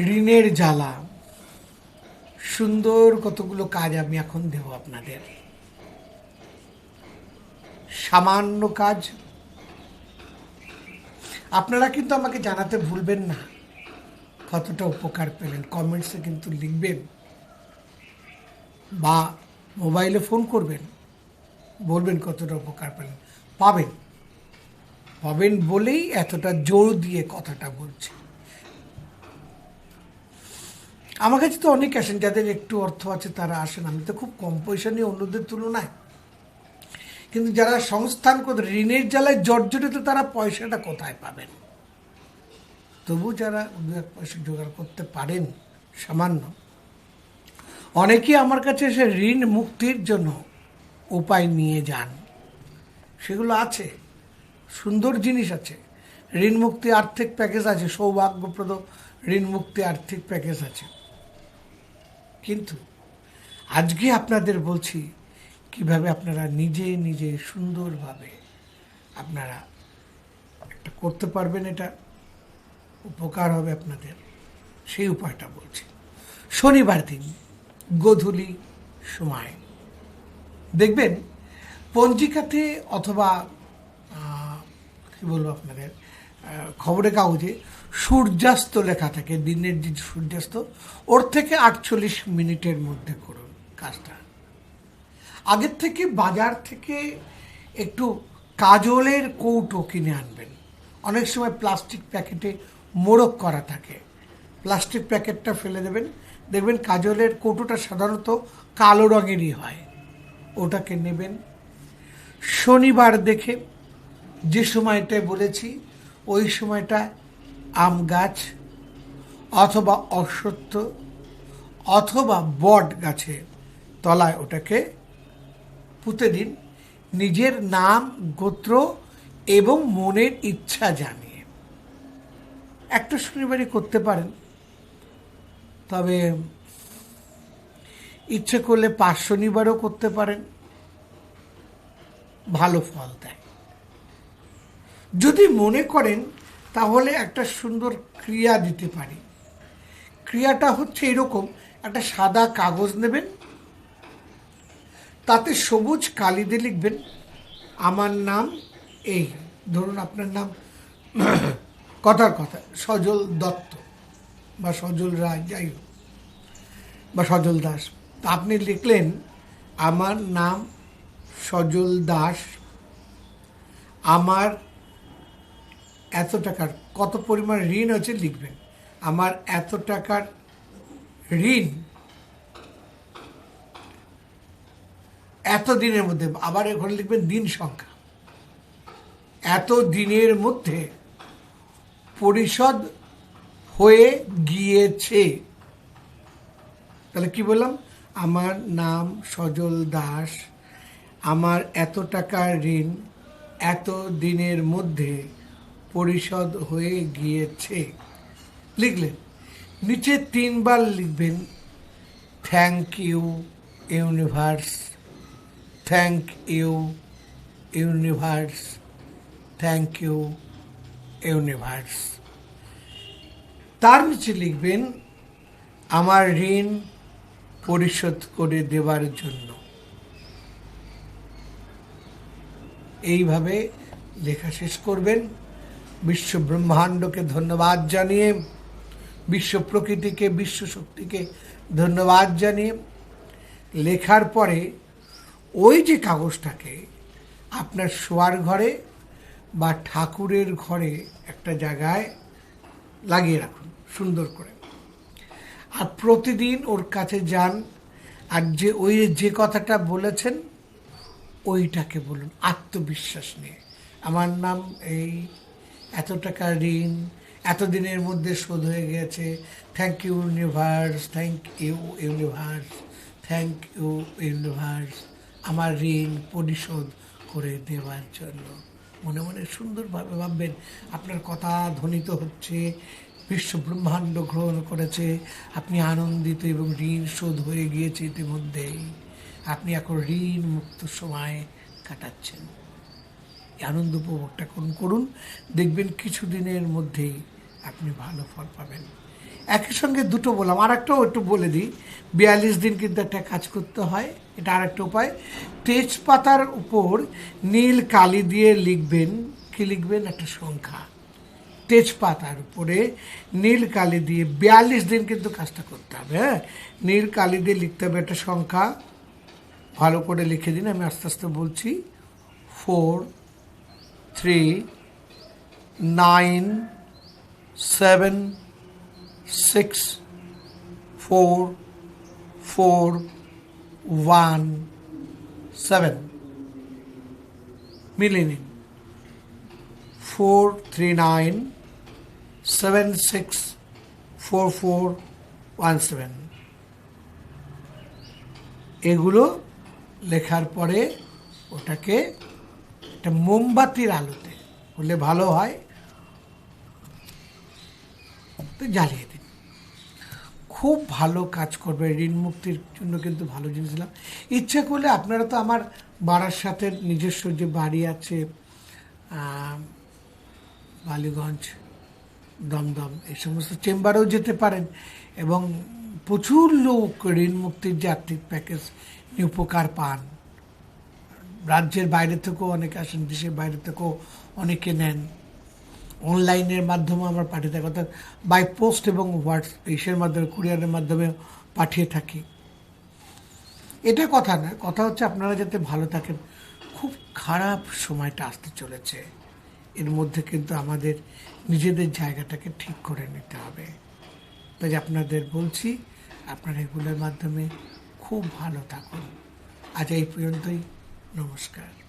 ঋণের জ্বালা। সুন্দর কতগুলো কাজ আমি এখন দেব আপনাদের। সামান্য কাজ। আপনারা কিন্তু আমাকে জানাতে ভুলবেন না। কতটা উপকার পেলেন। কমেন্টসে কিন্তু লিখবেন। বা মোবাইলে ফোন করবেন। বলবেন কতটা উপকার পেলেন। পাবেন। পাবেন বলেই এতটা জোর দিয়ে কথাটা বলছি। আমার কাছে তো অনেক আসেন যাদের একটু অর্থ আছে তারা আসেন। আমি তো খুব কম পয়সা নিয়ে অন্যদের তুলনায়। কিন্তু যারা সংস্থান ঋণের জ্বালায় জর্জরিত তারা পয়সাটা কোথায় পাবেন? তবু যারা দু এক পয়সা জোগাড় করতে পারেন, সামান্য। অনেকেই আমার কাছে এসে ঋণ মুক্তির জন্য উপায় নিয়ে যান। সেগুলো আছে, সুন্দর জিনিস আছে। ঋণ মুক্তি আর্থিক প্যাকেজ আছে, সৌভাগ্যপ্রদ ঋণ মুক্তি আর্থিক প্যাকেজ আছে। কিন্তু আজকে আপনাদের বলছি কীভাবে আপনারা নিজে নিজে সুন্দরভাবে আপনারা একটা করতে পারবেন এটা, উপকার হবে আপনাদের, সেই উপায়টা বলছি। শনিবার দিন, গোধূলি সময়। দেখবেন, পঞ্জিকাতে অথবা কী বলব আপনাদের খবরের কাগজে সূর্যাস্ত লেখা থাকে, দিনের যে সূর্যাস্ত। ওর থেকে আটচল্লিশ মিনিটের মধ্যে করুন কাজটা। আগের থেকে বাজার থেকে একটু কাজলের কৌটো কিনে আনবেন। অনেক সময় প্লাস্টিক প্যাকেটে মোড়ক করা থাকে। প্লাস্টিক প্যাকেটটা ফেলে দেবেন। দেখবেন কাজলের কৌটোটা সাধারণত কালো রঙেরই হয়। ওটাকে নেবেন। শনিবার দেখে যে সময়টায় বলেছি, ওই সময়টা আম গাছ, অথবা অশ্বত্থ, অথবা বট গাছে তলায় ওটাকে পুঁতে দিন। নিজের নাম, গোত্র এবং মনের ইচ্ছা জানিয়ে। একটা শনিবারই করতে পারেন। তবে ইচ্ছে করলে পাঁচ শনিবারও করতে পারেন। ভালো ফল দেয়। যদি মনে করেন তাহলে একটা সুন্দর ক্রিয়া দিতে পারি। ক্রিয়াটা হচ্ছে এরকম, একটা সাদা কাগজ নেবেন, তাতে সবুজ কালি দিয়ে লিখবেন, আমার নাম এই, ধরুন আপনার নাম কথার কথা, সজল দত্ত, বা সজল রায়, যাই হোক, বা সজল দাস, তা আপনি লিখলেন, আমার নাম সজল দাস, আমার এত টাকার, কত পরিমাণ ঋণ আছে লিখবেন। আমার এত টাকার ঋণ এত দিনের মধ্যে, আবার এখানে লিখবেন দিন সংখ্যা। এত দিনের মধ্যে পরিশোধ হয়ে গিয়েছে। তাহলে কি বললাম? আমার নাম সজল দাস, আমার এত টাকার ঋণ এত দিনের মধ্যে পরিশোধ হয়ে গিয়েছে। লিখলেন, নিচে তিনবার লিখবেন thank you universe thank you universe thank you universe তার নিচে লিখবেন, আমার ঋণ পরিশোধ করে দেওয়ার জন্য। এইভাবে লেখা শেষ করবেন। বিশ্ব ব্রহ্মাণ্ডকে ধন্যবাদ জানিয়ে, বিশ্ব প্রকৃতিকে, বিশ্ব শক্তিকে ধন্যবাদ জানিয়ে, লেখার পরে ওই যে কাগজটাকে আপনার শোয়ার ঘরে বা ঠাকুরের ঘরে একটা জায়গায় লাগিয়ে রাখুন, সুন্দর করে। আর প্রতিদিন ওর কাছে যান আর যে ওই যে কথাটা বলেছেন, ওইটাকে বলুন, আত্মবিশ্বাস নিয়ে। আমার নাম এই এত টাকা ঋণ এতদিনের মধ্যে শোধ হয়ে গেছে। Thank you universe thank you universe thank you universe আমার ঋণ পরিশোধ করে দেওয়ার জন্য। মনে মনে সুন্দরভাবে ভাববেন, আপনার কথা ধ্বনিত হচ্ছে, বিশ্ব ব্রহ্মাণ্ড গ্রহণ করেছে, আপনি আনন্দিত এবং ঋণ শোধ হয়ে গিয়েছে ইতিমধ্যেই। আপনি এখন ঋণ মুক্ত সময় কাটাচ্ছেন। এই আনন্দ উপভোগটা করুন করুন। দেখবেন কিছুদিনের মধ্যেই আপনি ভালো ফল পাবেন। একই সঙ্গে দুটো বললাম আর একটাও একটু বলে দিই। বিয়াল্লিশ দিন কিন্তু একটা কাজ করতে হয়, এটা আর একটা উপায়। তেজপাতার উপর নীল কালি দিয়ে লিখবেন, কি লিখবেন? একটা সংখ্যা। তেজপাতার উপরে নীল কালি দিয়ে বিয়াল্লিশ দিন কিন্তু কাজটা করতে হবে হ্যাঁ? নীল কালি দিয়ে লিখতে হবে একটা সংখ্যা। ভালো করে লিখে দিন, আমি আস্তে আস্তে বলছি। Four three nine seven six four four one seven মিলিয়ে নিন four three nine seven six four four one seven এগুলো লেখার পরে ওটাকে একটা মোমবাতির আলোতে হলে ভালো হয়। জ্বালিয়ে দিন। খুব ভালো কাজ করবে ঋণ মুক্তির জন্য কিন্তু ভালো জিনিস দিলাম। ইচ্ছে করলে আপনারা তো আমার বাড়ার সাথে নিজস্ব যে বাড়ি আছে বালিগঞ্জ, দমদম, এই সমস্ত চেম্বারেও যেতে পারেন এবং প্রচুর লোক ঋণ মুক্তির যে আর্থিক প্যাকেজ নিয়ে উপকার পান। রাজ্যের বাইরে থেকেও অনেকে আসেন, দেশের বাইরে থেকেও অনেকে নেন। অনলাইনের মাধ্যমে আমরা পাঠিয়ে থাকি, অর্থাৎ বাই পোস্ট এবং হোয়াটস ইসের মাধ্যমে কুরিয়ারের মাধ্যমে পাঠিয়ে থাকি। এটা কথা না, কথা হচ্ছে আপনারা যাতে ভালো থাকেন। খুব খারাপ সময়টা আসতে চলেছে। এর মধ্যে কিন্তু আমাদের নিজেদের জায়গাটাকে ঠিক করে নিতে হবে। তাই আপনাদের বলছি, আপনারা এগুলোর মাধ্যমে খুব ভালো থাকুন। আজ এই পর্যন্তই। নমস্কার।